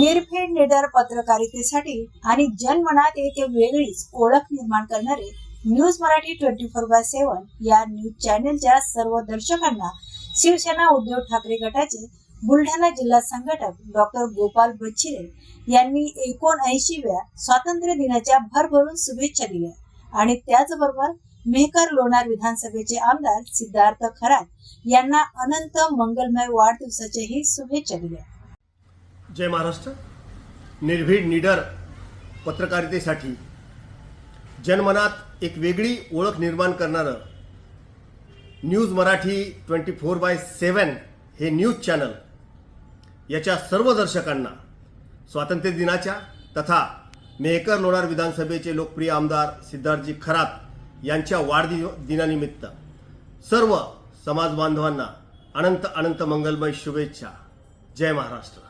निर्भीड निडर पत्रकारितेसाठी आणि जनमनात एक वेगळीच ओळख निर्माण करणारे news Marathi twenty four by seven या न्यूज चॅनेलच्या सर्व दर्शकांना शिवसेना उद्धव ठाकरे गटाचे बुलढाणा जिल्हा संघटक डॉक्टर गोपाल बच्छिरे यांनी एकोणऐंशीव्या स्वातंत्र्य दिनाच्या भरभरून शुभेच्छा दिल्या. आणि त्याचबरोबर मेहकर लोणार विधानसभेचे आमदार सिद्धार्थ खरात यांना अनंत मंगलमय वाढदिवसाच्याही शुभेच्छा दिल्या. जय महाराष्ट्र. निर्भीड निडर पत्रकारितेसाठी जनमनात एक वेगळी ओळख निर्माण करणारं news Marathi twenty four by seven हे न्यूज चॅनल याच्या सर्व दर्शकांना स्वातंत्र्य दिनाच्या तथा मेहकर लोणार विधानसभेचे लोकप्रिय आमदार सिद्धार्थजी खरात यांच्या वाढदिव दिनानिमित्त सर्व समाज बांधवांना अनंत अनंत मंगलमय शुभेच्छा. जय महाराष्ट्र.